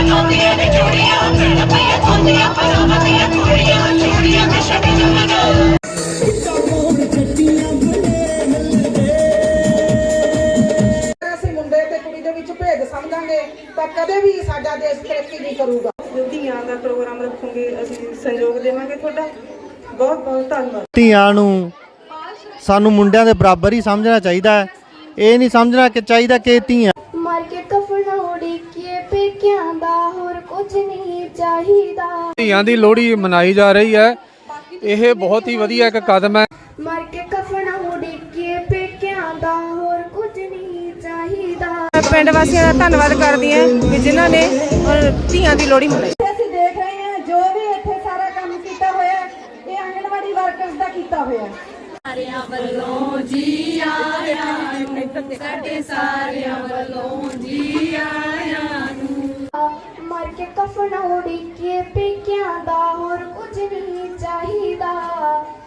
ਬਣਾਉਂਦੀਆਂ ਨੇ ਜੋੜੀਆਂ ਭੈਣ ਭਈਆ ਹੁੰਦੀਆਂ ਪਰਾਵਾਂ ਦੀਆਂ ਕੁੜੀਆਂ ਜੋੜੀਆਂ ਤੇ ਛੱਡ ਜਾਣਾ ਅਸੀਂ ਮੁੰਡੇ ਤੇ ਕੁੜੀ ਦੇ ਵਿੱਚ ਭੇਦ ਸਮਝਾਂਗੇ ਤਾਂ ਕਦੇ ਵੀ ਸਾਡਾ ਦੇਸ਼ ਤਰੱਕੀ ਨਹੀਂ ਕਰੂਗਾ। ਧੀਆਂ ਦਾ ਪ੍ਰੋਗਰਾਮ ਰੱਖੋਗੇ ਅਸੀਂ ਸੰਯੋਗ ਦੇਵਾਂਗੇ ਤੁਹਾਡਾ। ਬਹੁਤ ਬਹੁਤ ਧੰਨਵਾਦ। ਧੀਆਂ ਨੂੰ ਸਾਨੂੰ ਮੁੰਡਿਆਂ ਦੇ ਬਰਾਬਰ ਹੀ ਸਮਝਣਾ ਚਾਹੀਦਾ ਹੈ। ਇਹ ਨਹੀਂ ਸਮਝਣਾ ਕਿ ਚਾਹੀਦਾ ਕਿ ਧੀਆਂ ਮਰ ਕੇ ਕਫਨ ਉਡੀਕੀਏ ਪੇਕਿਆਂ ਦਾ ਹੋਰ ਕੁਝ ਨਹੀਂ ਚਾਹੀਦਾ। ਧੀਆਂ ਦੀ ਲੋਹੜੀ ਮਨਾਈ ਜਾ ਰਹੀ ਹੈ। ਇਹ ਬਹੁਤ ਹੀ ਵਧੀਆ ਇੱਕ ਕਦਮ ਹੈ। ਮਰ ਕੇ ਕਫਨ ਉਡੀਕੀਏ ਪੇਕਿਆਂ ਦਾ ਹੋਰ ਕੁਝ ਨਹੀਂ ਚਾਹੀਦਾ। ਪਿੰਡ ਵਾਸੀਆਂ ਦਾ ਧੰਨਵਾਦ ਕਰਦੀ ਹਾਂ ਕਿ ਜਿਨ੍ਹਾਂ ਨੇ ਅਹ, ਧੀਆਂ ਦੀ ਲੋਹੜੀ ਮਨਾਈ। ਅਸੀਂ ਦੇਖ ਰਹੇ ਹਾਂ ਜੋ ਵੀ ਇੱਥੇ ਸਾਰਾ ਕੰਮ ਕੀਤਾ ਹੋਇਆ ਹੈ, ਇਹ ਆਂਗਣਵਾੜੀ ਵਰਕਰਸ ਦਾ ਕੀਤਾ ਹੋਇਆ। ਹੈ ਮਰ ਕੇ ਕਫਨ ਉਡੀਕੀਏ, ਪੇਕਿਆਂ ਦਾ ਹੋਰ ਕੁਝ ਨਹੀਂ ਚਾਹੀਦਾ।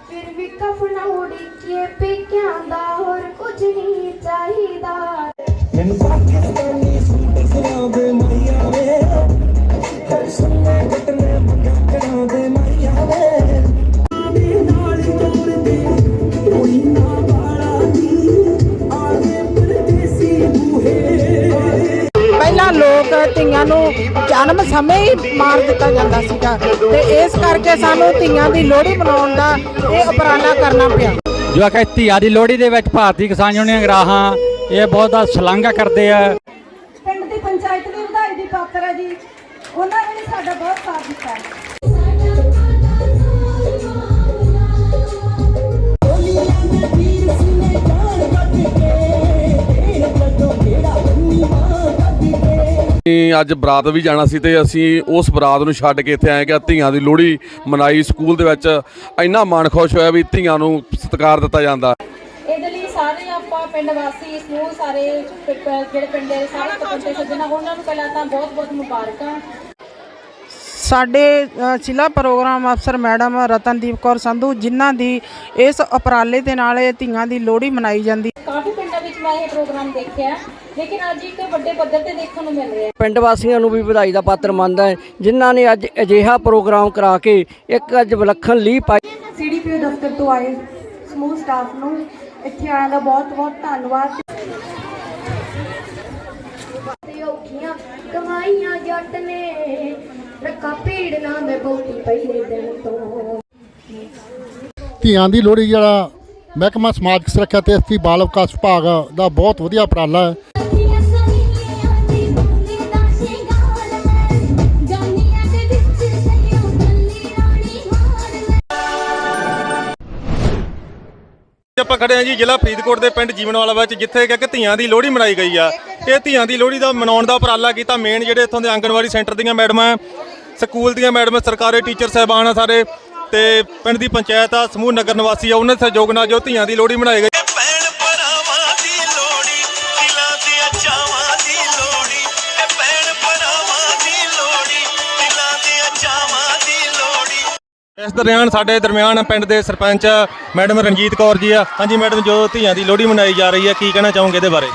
ਫਿਰ ਵੀ ਕਫਨ ਉਡੀਕੀਏ, ਪੇਕਿਆਂ ਦਾ ਹੋਰ ਕੁਝ ਨਹੀਂ ਚਾਹੀਦਾ। ਪਹਿਲਾਂ ਜਾਂਦਾ ਸੀਗਾ। ਤੇ ਇਸ ਕਰਕੇ ਸਾਨੂੰ ਧੀਆਂ ਦੀ ਲੋਹੜੀ ਮਨਾਉਣ ਦਾ ਇਹ ਉਪਰਾਲਾ ਕਰਨਾ ਪਿਆ। ਜੋ ਕਿ ਧੀਆਂ ਦੀ ਲੋਹੜੀ ਦੇ ਵਿੱਚ ਭਾਰਤੀ ਕਿਸਾਨ ਯੂਨੀਅਨ ਗਰਾਹਾਂ ਇਹ ਬਹੁਤ ਦਾ ਸ਼ਲਾਘਾ ਕਰਦੇ ਆ। ਪਿੰਡ ਦੀ ਪੰਚਾਇਤ ਦੀ ਵਧਾਈ ਦੀ ਪਾਤਰ ਹੈ ਜੀ। ਉਹਨਾਂ ਨੇ ਵੀ ਸਾਡਾ ਬਹੁਤ ਸਾਥ ਦਿੱਤਾ ਅਸੀਂ ਅੱਜ ਬਰਾਤ ਵੀ ਜਾਣਾ ਸੀ ਤੇ ਅਸੀਂ ਉਸ ਬਰਾਤ ਨੂੰ ਛੱਡ ਕੇ ਇੱਥੇ ਆਏ ਕਿ ਧੀਆਂ ਦੀ ਲੋਹੜੀ ਮਨਾਈ ਸਕੂਲ ਦੇ ਵਿੱਚ। ਇੰਨਾ ਮਨ ਖੁਸ਼ ਹੋਇਆ ਵੀ ਧੀਆਂ ਨੂੰ ਸਤਿਕਾਰ ਦਿੱਤਾ ਜਾਂਦਾ। ਇਹਦੇ ਲਈ ਸਾਰੇ ਆਪਾਂ ਪਿੰਡ ਵਾਸੀ ਸਮੂਹ ਸਾਰੇ, ਜਿਹੜੇ ਪਿੰਡ ਦੇ ਸਾਰੇ ਸੱਜਣਾ ਉਹਨਾਂ ਨੂੰ ਪਹਿਲਾਂ ਤਾਂ ਬਹੁਤ ਬਹੁਤ ਮੁਬਾਰਕਾਂ। ਸਾਡੇ ਜ਼ਿਲ੍ਹਾ ਪ੍ਰੋਗਰਾਮ ਅਫਸਰ ਮੈਡਮ ਰਤਨਦੀਪ ਕੌਰ ਸੰਧੂ ਜਿਨ੍ਹਾਂ ਦੀ ਇਸ ਉਪਰਾਲੇ ਦੇ ਨਾਲ ਇਹ ਧੀਆਂ ਦੀ ਲੋਹੜੀ ਮਨਾਈ ਜਾਂਦੀ। ਕਾਫੀ ਪਿੰਡਾਂ ਵਿੱਚ ਮੈਂ ਇਹ ਪ੍ਰੋਗਰਾਮ ਦੇਖਿਆ ਲੇਕਿਨ ਅੱਜ ਇੱਕ ਵੱਡੇ ਪੱਧਰ ਤੇ ਦੇਖਣ ਨੂੰ ਮਿਲ ਰਿਹਾ ਪਿੰਡ ਵਾਸੀਆਂ ਨੂੰ ਵੀ ਵਧਾਈ ਦਾ ਪਾਤਰ ਮੰਨਦਾ ਹੈ ਜਿਨ੍ਹਾਂ ਨੇ ਅੱਜ ਅਜਿਹਾ ਪ੍ਰੋਗਰਾਮ ਕਰਾ ਕੇ ਇੱਕ ਅੱਜ ਵਿਲੱਖਣ ਲੀਹ ਪਾਈ। ਸੀਡੀਪੀਓ ਦਫ਼ਤਰ ਤੋਂ ਆਏ ਸਮੂਹ ਸਟਾਫ ਨੂੰ ਇੱਥੇ ਆਉਣ ਦਾ ਬਹੁਤ ਬਹੁਤ ਧੰਨਵਾਦ। ਕਮਾਈਆਂ ਜੱਟ ਨੇ ਰੱਖਾ ਭੀੜ ਨਾ ਦੇ ਬਹੁਤੀ ਪਹਿਲੇ ਦਿਨ ਤੋਂ। ਧੀਆਂ ਦੀ ਲੋਹੜੀ ਜਿਹੜਾ ਮਹਿਕਮਾ ਸਮਾਜਿਕ ਸੁਰੱਖਿਆ ਤੇ ਅਸਤੀ ਬਾਲ ਵਿਕਾਸ ਵਿਭਾਗ ਦਾ ਬਹੁਤ ਵਧੀਆ ਉਪਰਾਲਾ ਹੈ। ਆਪਾਂ ਖੜੇ ਆ ਜੀ ਜ਼ਿਲ੍ਹਾ ਫਰੀਦਕੋਟ ਦੇ ਪਿੰਡ ਜੀਵਨਵਾਲਾ ਵਿੱਚ ਜਿੱਥੇ ਕਿ ਧੀਆਂ ਦੀ ਲੋਹੜੀ ਮਨਾਈ ਗਈ ਆ। ਇਹ ਧੀਆਂ ਦੀ ਲੋਹੜੀ ਦਾ ਮਨਾਉਣ ਦਾ ਉਪਰਾਲਾ ਕੀਤਾ। ਮੇਨ ਜਿਹੜੇ ਇੱਥੋਂ ਦੇ ਆਂਗਣਵਾੜੀ ਸੈਂਟਰ ਦੀਆਂ ਮੈਡਮਾਂ ਸਕੂਲ ਦੀਆਂ ਮੈਡਮਾਂ ਸਰਕਾਰੀ ਟੀਚਰ ਸਾਹਿਬਾਨ ਆ ਸਾਰੇ ਤੇ ਪਿੰਡ ਦੀ ਪੰਚਾਇਤ ਆ ਸਮੂਹ ਨਗਰ ਨਿਵਾਸੀ ਆ ਉਹਨਾਂ ਦੇ ਸਹਿਯੋਗ ਨਾਲ ਜੋ ਧੀਆਂ ਦੀ ਲੋਹੜੀ ਮਨਾਈ ਗਈ। ਭੈਣ ਭਰਾਵਾਂ ਦੀ ਲੋੜੀ ਦਿਲਾਂ ਦੀਆਂ ਚਾਵਾਂ ਦੀ ਲੋੜੀ ਇਹ ਭੈਣ ਭਰਾਵਾਂ ਦੀ ਲੋੜੀ ਦਿਲਾਂ ਦੀਆਂ ਚਾਵਾਂ ਦੀ ਲੋੜੀ ਇਸ ਦਰਮਿਆਨ ਸਾਡੇ ਦਰਮਿਆਨ ਪਿੰਡ ਦੇ ਸਰਪੰਚ ਮੈਡਮ ਰਣਜੀਤ ਕੌਰ ਜੀ ਆ। ਹਾਂਜੀ ਮੈਡਮ ਜੋ ਧੀਆਂ ਦੀ ਲੋਹੜੀ ਮਨਾਈ ਜਾ ਰਹੀ ਹੈ ਕੀ ਕਹਿਣਾ ਚਾਹੋਗੇ ਇਹਦੇ ਬਾਰੇ?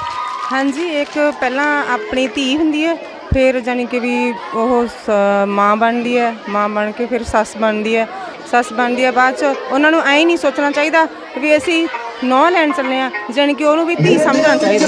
ਹਾਂਜੀ ਇੱਕ ਪਹਿਲਾਂ ਆਪਣੀ ਧੀ ਹੁੰਦੀ ਹੈ ਫਿਰ ਜਾਨੀ ਕਿ ਵੀ ਉਹ ਸ- ਮਾਂ ਬਣਦੀ ਹੈ, ਮਾਂ ਬਣ ਕੇ ਫਿਰ ਸੱਸ ਬਣਦੀ ਹੈ। ਸੱਸ ਬਣਦੀ ਹੈ ਬਾਅਦ ਚ, ਉਹਨਾਂ ਨੂੰ ਐਂ ਨਹੀਂ ਸੋਚਣਾ ਚਾਹੀਦਾ ਵੀ ਅਸੀਂ ਨੌ ਲੈਣ ਚੱਲੇ ਆ ਜਾਨੀ ਕਿ ਉਹਨੂੰ ਵੀ ਧੀ ਸਮਝਣਾ ਚਾਹੀਦਾ।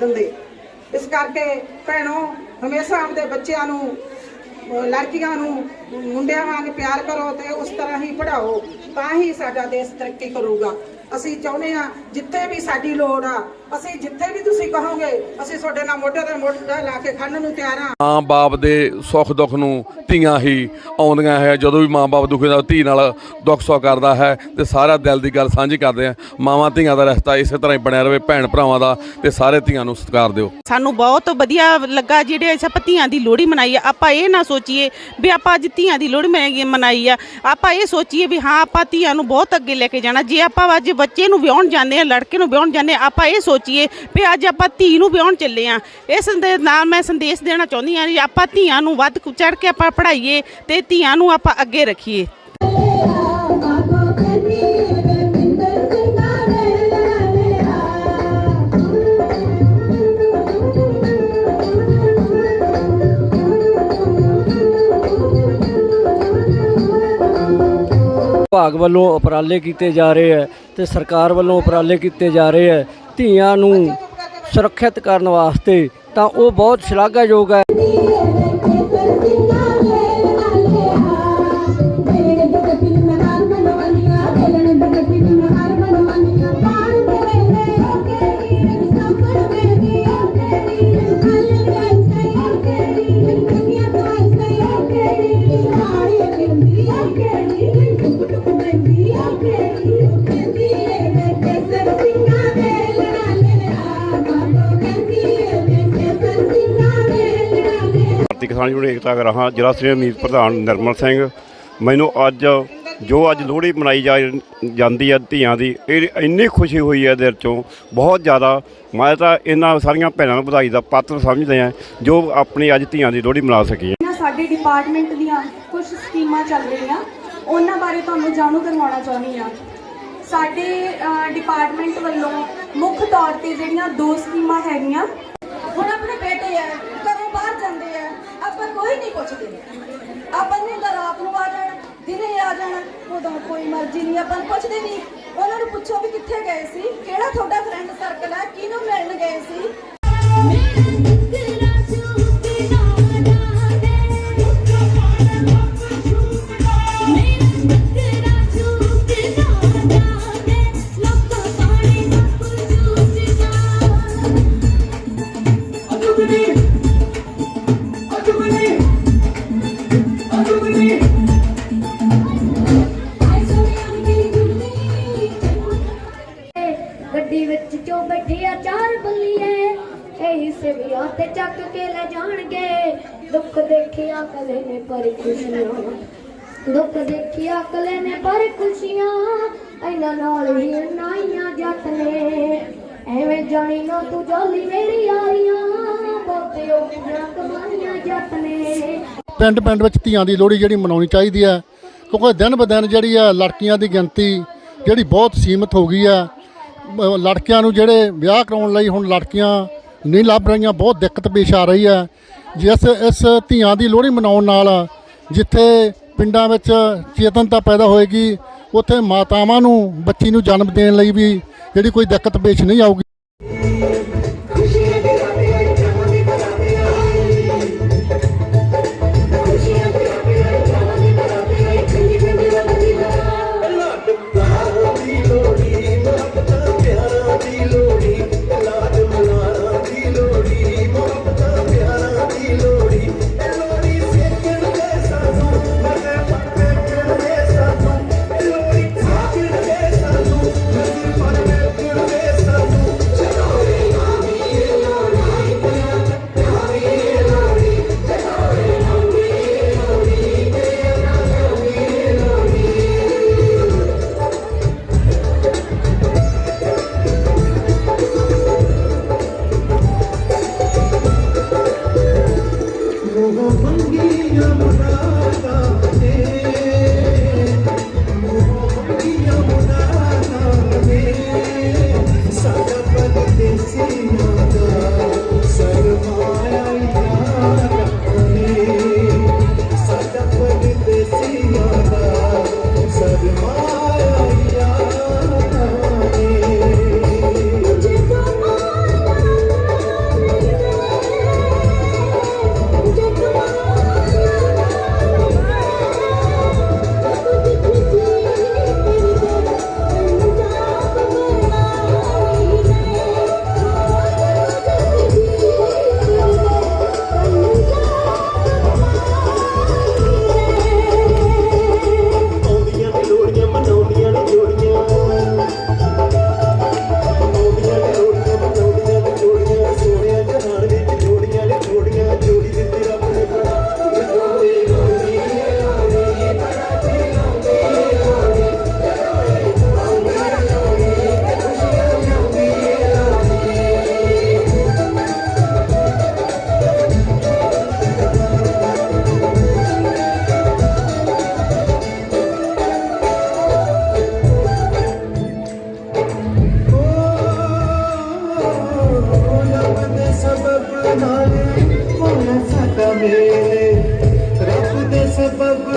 ਦਿੰਦੇ। ਇਸ ਕਰਕੇ ਭੈਣੋ, ਹਮੇਸ਼ਾ ਆਪਣੇ ਬੱਚਿਆਂ ਨੂੰ ਲੜਕੀਆਂ ਨੂੰ, ਮੁੰਡਿਆਂ ਵਾਂਗ ਪਿਆਰ ਕਰੋ ਤੇ ਉਸ ਤਰ੍ਹਾਂ ਹੀ ਪੜ੍ਹਾਓ, ਤਾਂ ਹੀ ਸਾਡਾ ਦੇਸ਼ ਤਰੱਕੀ ਕਰੂਗਾ। ਅਸੀਂ ਚਾਹੁੰਦੇ ਆ ਜਿੱਥੇ ਵੀ ਸਾਡੀ ਲੋੜ ਆ ਅਸੀਂ ਜਿੱਥੇ ਵੀ ਤੁਸੀਂ ਕਹੋਗੇ ਅਸੀਂ ਤੁਹਾਡੇ ਨਾਲ ਮੋਢੇ ਤੇ ਮੋਢਾ ਲਾ ਕੇ ਖੜਨ ਨੂੰ ਤਿਆਰ ਆ ਮਾਂ ਬਾਪ ਦੇ ਸੁੱਖ ਦੁੱਖ ਨੂੰ ਧੀਆਂ ਹੀ ਆਉਂਦੀਆਂ ਹੈ। ਜਦੋਂ ਵੀ ਮਾਂ ਬਾਪ ਦੁਖੀ ਦਾ ਧੀ ਨਾਲ ਦੁੱਖ ਸੁੱਖ ਕਰਦਾ ਹੈ ਤੇ ਸਾਰਾ ਦਿਲ ਦੀ ਗੱਲ ਸਾਂਝੀ ਕਰਦੇ ਆ ਮਾਵਾਂ ਧੀਆਂ ਦਾ ਰਿਸ਼ਤਾ ਇਸੇ ਤਰ੍ਹਾਂ ਹੀ ਬਣਿਆ ਰਵੇ ਭੈਣ ਭਰਾਵਾਂ ਦਾ ਤੇ ਸਾਰੇ ਧੀਆਂ ਨੂੰ ਸਤਿਕਾਰ ਦਿਓ। ਸਾਨੂੰ ਬਹੁਤ ਵਧੀਆ ਲੱਗਾ ਜਿਹੜੇ ਅਸੀਂ ਆਪਾਂ ਧੀਆਂ ਦੀ ਲੋਹੜੀ ਮਨਾਈ ਆ। ਆਪਾਂ ਇਹ ਨਾ ਸੋਚੀਏ ਵੀ ਆਪਾਂ ਅੱਜ ਧੀਆਂ ਦੀ ਲੋਹੜੀ ਮਨਾਈ ਮਨਾਈ ਆ। ਆਪਾਂ ਇਹ ਸੋਚੀਏ ਵੀ ਹਾਂ ਆਪਾਂ ਧੀਆਂ ਨੂੰ ਬਹੁਤ ਅੱਗੇ ਲੈ ਕੇ ਜਾਣਾ। ਜੇ ਆਪਾਂ ਅੱਜ ਬੱਚੇ ਨੂੰ ਵਿਆਹਣ ਜਾਂਦੇ ਆ ਲੜਕੇ ਨੂੰ ਵਿਆਹਣ ਜਾਂਦੇ ਆ ਆਪਾਂ ਇਹ ਸੋਚੀਏ ਵੀ ਅੱਜ ਆਪਾਂ ਧੀ ਨੂੰ ਵਿਆਹਣ ਚੱਲੇ ਆ। ਇਸ ਦੇ ਨਾਲ ਮੈਂ ਸੰਦੇਸ਼ ਦੇਣਾ ਚਾਹੁੰਦੀ ਆ ਵੀ ਆਪਾਂ ਧੀਆਂ ਨੂੰ ਵੱਧ ਚੜ ਕੇ ਆਪਾਂ ਪੜ੍ਹਾਈਏ ਤੇ ਧੀਆਂ ਨੂੰ ਆਪਾਂ ਅੱਗੇ ਰੱਖੀਏ। ਵਿਭਾਗ ਵੱਲੋਂ ਉਪਰਾਲੇ ਕੀਤੇ ਜਾ ਰਹੇ ਹੈ ਤੇ ਸਰਕਾਰ ਵੱਲੋਂ ਉਪਰਾਲੇ ਕੀਤੇ ਜਾ ਰਹੇ ਹੈ। ਧੀਆਂ ਨੂੰ ਸੁਰੱਖਿਅਤ ਕਰਨ ਵਾਸਤੇ ਤਾਂ ਉਹ ਬਹੁਤ ਸ਼ਲਾਘਾਯੋਗ ਹੈ। ਭਾਰਤੀ ਕਿਸਾਨ ਯੂਨੀਅਨ ਏਕਤਾ ਗਰਾਹਾਂ ਜ਼ਿਲ੍ਹਾ ਸ੍ਰੀ ਮੀਤ ਪ੍ਰਧਾਨ ਨਿਰਮਲ ਸਿੰਘ। ਮੈਨੂੰ ਅੱਜ, ਜੋ ਅੱਜ ਲੋਹੜੀ ਮਨਾਈ ਜਾ ਜਾਂਦੀ ਹੈ ਧੀਆਂ ਦੀ, ਇਹ ਇੰਨੀ ਖੁਸ਼ੀ ਹੋਈ ਹੈ ਦਿਲ ਚੋਂ ਬਹੁਤ ਜ਼ਿਆਦਾ। ਮੈਂ ਤਾਂ ਇਹਨਾਂ ਸਾਰੀਆਂ ਭੈਣਾਂ ਨੂੰ ਵਧਾਈ ਦਾ ਪਾਤਰ ਸਮਝਦੇ ਆ ਜੋ ਆਪਣੀ ਅੱਜ ਧੀਆਂ ਦੀ ਲੋਹੜੀ ਮਨਾ ਸਕੀਆਂ। ਨਾ ਸਾਡੇ ਡਿਪਾਰਟਮੈਂਟ ਦੀਆਂ ਕੁਝ ਸਕੀਮਾਂ ਚੱਲ ਰਹੀਆਂ, ਉਹਨਾਂ ਬਾਰੇ ਤੁਹਾਨੂੰ ਜਾਣੂ ਕਰਵਾਉਣਾ ਚਾਹੁੰਦੀ ਆ ਸਾਡੇ ਡਿਪਾਰਟਮੈਂਟ ਵੱਲੋਂ ਮੁੱਖ ਤੌਰ ਤੇ ਜਿਹੜੀਆਂ ਦੋ ਸਕੀਮਾਂ ਹੈਗੀਆਂ, ਹੁਣ ਆਪਣੇ ਬੇਟੇ ਆ। ਕੋਈ ਨਹੀਂ ਪੁੱਛਦੇ। ਆਪਾਂ ਨੇ ਤਾਂ ਰਾਤ ਨੂੰ ਆ ਜਾਣਾ, ਦਿਨੇ ਆ ਜਾਣਾ, ਉਦੋਂ ਕੋਈ ਮਰਜ਼ੀ ਨਹੀਂ, ਆਪਾਂ ਨੂੰ ਪੁੱਛਦੇ ਨਹੀਂ। ਉਹਨਾਂ ਨੂੰ ਪੁੱਛੋ ਵੀ ਕਿੱਥੇ ਗਏ ਸੀ, ਕਿਹੜਾ ਤੁਹਾਡਾ ਫਰੈਂਡ ਸਰਕਲ ਹੈ, ਕਿਹਨੂੰ ਮਿਲਣ ਗਏ ਸੀ ਸਿਵਿਆਂ ਤੇ ਚੱਕ ਕੇ ਲੈ ਜਾਣਗੇ। ਦੁੱਖ ਦੇਖਿਆ ਕਲੇ ਨੇ ਪਰ ਖੁਸ਼ੀਆਂ। ਦੁੱਖ ਦੇਖਿਆ ਕਲੇ ਨੇ ਪਰ ਖੁਸ਼ੀਆਂ। ਇਹਨਾਂ ਨਾਲ ਹੀ ਨਾਈਆਂ ਜੱਟ ਨੇ। ਐਵੇਂ ਜਾਣੀ ਨਾ ਤੂੰ ਜੋਲੀ ਮੇਰੀ ਯਾਰੀਆਂ ਬਹੁਤੇ ਉਹ ਕਮਾਈਆਂ ਜੱਟ ਨੇ। ਪਿੰਡ ਪਿੰਡ ਵਿੱਚ ਧੀਆਂ ਦੀ ਲੋਹੜੀ ਜਿਹੜੀ ਮਨਾਉਣੀ ਚਾਹੀਦੀ ਹੈ, ਕਿਉਂਕਿ ਦਿਨ ਬ ਦਿਨ ਜਿਹੜੀ ਆ ਲੜਕੀਆਂ ਦੀ ਗਿਣਤੀ ਜਿਹੜੀ ਬਹੁਤ ਸੀਮਤ ਹੋ ਗਈ ਆ ਅਹ ਲੜਕਿਆਂ ਨੂੰ ਜਿਹੜੇ ਵਿਆਹ ਕਰਾਉਣ ਲਈ ਹੁਣ ਲੜਕੀਆਂ ਨਹੀਂ ਲੱਭ ਰਹੀਆਂ, ਬਹੁਤ ਦਿੱਕਤ ਪੇਸ਼ ਆ ਰਹੀ ਹੈ। ਜਿਸ ਇਸ ਧੀਆਂ ਦੀ ਲੋਹੜੀ ਮਨਾਉਣ ਨਾਲ ਜਿੱਥੇ ਪਿੰਡਾਂ ਵਿੱਚ ਚੇਤਨਤਾ ਪੈਦਾ ਹੋਏਗੀ, ਉੱਥੇ ਮਾਤਾਵਾਂ ਨੂੰ, ਬੱਚੀ ਨੂੰ ਜਨਮ ਦੇਣ ਲਈ ਵੀ ਜਿਹੜੀ ਕੋਈ ਦਿੱਕਤ ਪੇਸ਼ ਨਹੀਂ ਆਊਗੀ।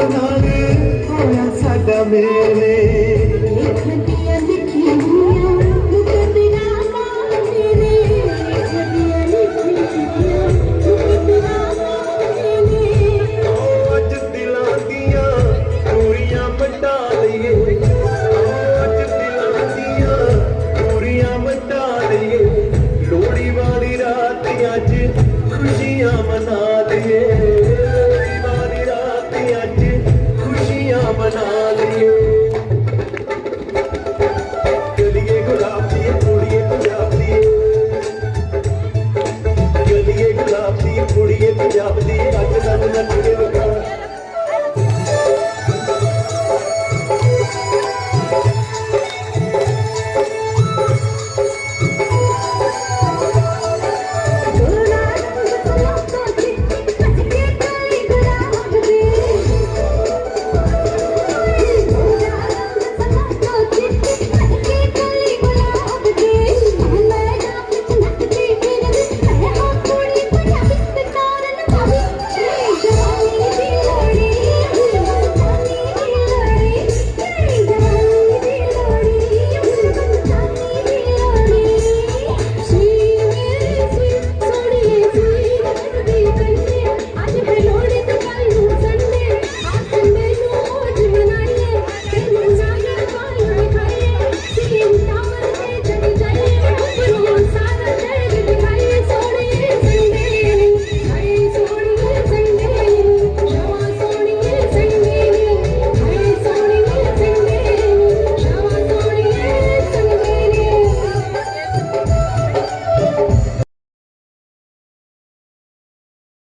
ਨਾਲ ਹੋਇਆ ਸਾਡਾ ਮੇਰੇ